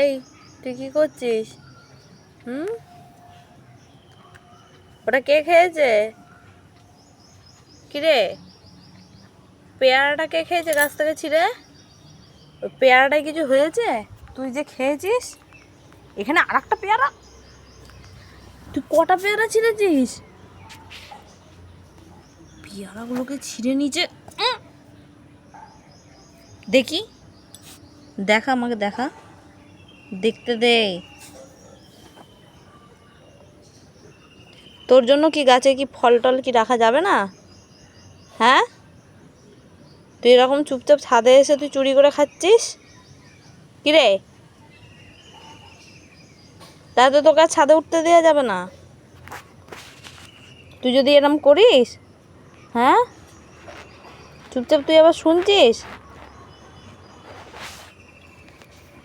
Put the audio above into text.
এই, তুই কি করছিস? হুম? ওটা কে খেয়েছে? কিরে পেয়ারাটা কে খেয়েছে গাছ থেকে ছিঁড়ে? ওই পেয়ারাটায় কিছু হয়েছে? তুই যে খেয়েছিস? এখানে আর একটা পেয়ারা? তুই কটা পেয়ারা ছিঁড়েছিস? পেয়ারাগুলোকে ছিঁড়ে নিচে। দেখি। দেখা, আমাকে দেখা। দেখতে দে তোর জন্য কি গাছে কি ফল টল কি রাখা যাবে না? হ্যাঁ? তুই এরকম চুপচাপ ছাদে এসে তুই চুরি করে খাচ্ছিস? কিরে? তাতে তোকে আর ছাদে উঠতে দেওয়া যাবে না। তুই যদি এরম করিস হ্যাঁ? চুপচাপ তুই আবার শুনছিস?